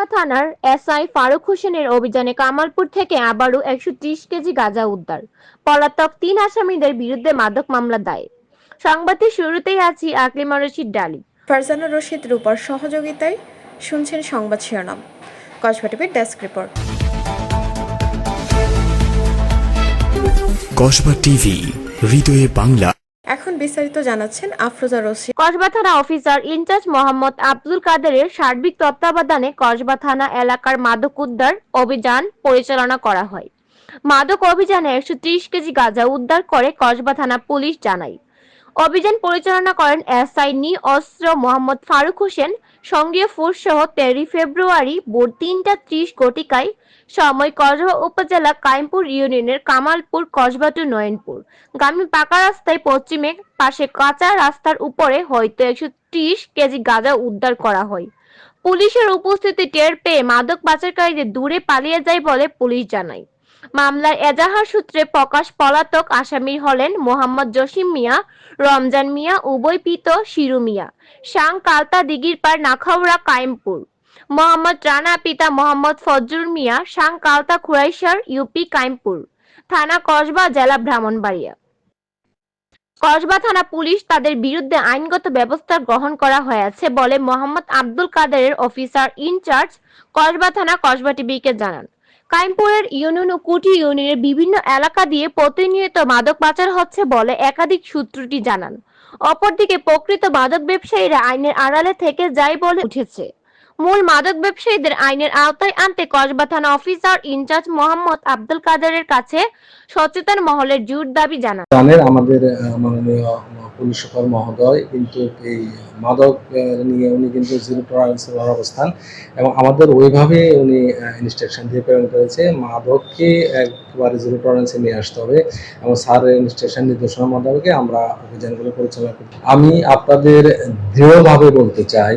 কসবা থানার এসআই ফারুক হোসেনের অভিযানে কামালপুর থেকে আবারও একশো ত্রিশ কেজি গাঁজা উদ্ধার। পলাতক তিন আসামিদের বিরুদ্ধে মাদক মামলা দায়ের। সংবাদের শুরুতেই আছি আকলিমা রশিদ ডালি। ফারজানা রশিদ রূপার সহযোগিতায় শুনছেন সংবাদ শিরোনাম। কসবা টিভির ডেস্ক রিপোর্ট। কসবা টিভি হৃদয়ে বাংলা। এখন বিস্তারিত জানাচ্ছেন আফরোজা রশিদ। কসবা থানা অফিসার ইনচার্জ মোহাম্মদ আব্দুল কাদেরের সার্বিক তত্ত্বাবধানে কসবা থানা এলাকার মাদক উদ্ধার অভিযান পরিচালনা করা হয়। মাদক অভিযানে একশো ত্রিশ কেজি গাঁজা উদ্ধার করে কসবা থানা পুলিশ জানায়। অভিযান পরিচালনা করেন এসআই নি অস্ত্র মোহাম্মদ ফারুক হোসেন সঙ্গীয় ফোর্স সহ তেরোই ফেব্রুয়ারি ভোর তিনটা ত্রিশ ঘটিকায় সময় কসবা উপজেলা কাইমপুর ইউনিয়নের কামালপুর, কসবা টু নয়নপুর। গ্রামীণ পাকা রাস্তায় পশ্চিমে পাশে কাঁচা রাস্তার উপরে হয়তো একশো ত্রিশ কেজি গাঁজা উদ্ধার করা হয়। পুলিশের উপস্থিতি টের পেয়ে মাদক পাচারকারীদের দূরে পালিয়ে যায় বলে পুলিশ জানায়। মামলার এজাহার সূত্রে প্রকাশ পলাতক আসামি হলেন মোহাম্মদ জসিম মিয়া, রমজান মিয়া, উভয় পিত শিরু মিয়া। সাং কালতা দিঘির পার নাখাউড়া, কায়েমপুর। মোহাম্মদ রানা, পিতা মোহাম্মদ ফজরুল মিয়া সাং কালতা, খুরাইশার, ইউপি, কায়েমপুর। থানা কসবা, জেলা ব্রাহ্মণবাড়িয়া। কসবা থানা পুলিশ তাদের বিরুদ্ধে আইনগত ব্যবস্থা গ্রহণ করা হয়েছে বলে মোহাম্মদ আব্দুল কাদেরের অফিসার ইনচার্জ কসবা থানা কসবা টিভিকে জানান। কাইমপুরের ইউনিয়ন ও কুটি ইউনিয়নের বিভিন্ন এলাকা দিয়ে প্রতিনিয়ত মাদক পাচার হচ্ছে বলে একাধিক সূত্রটি জানান। অপরদিকে প্রকৃত মাদক ব্যবসায়ীরা আইনের আড়ালে থেকে যায় বলে উঠেছে। মূল মাদক ব্যবসায়ীদের আইনের আওতায় আনতে কসবা থানা অফিসার ইনচার্জ মোহাম্মদ আব্দুল কাদেরের কাছে সচেতন মহলের জোর দাবি জানান। জানেন, আমাদের মাননীয় পুলিশ সুপার মহোদয় কিন্তু এই মাদক নিয়ে উনি কিন্তু জিরো টলারেন্সের অবস্থান এবং আমাদের ওইভাবে উনি ইনস্ট্রাকশন দিয়ে প্রেরণ করেছে, মাদককে একবারে জিরো টলারেন্সে নিয়ে আসতে হবে এবং স্যারের ইনস্ট্রাকশন নির্দেশনা মোতাবেকে আমরা অভিযানগুলো পরিচালনা করি আমি আপনাদের দৃঢ়ভাবে বলতে চাই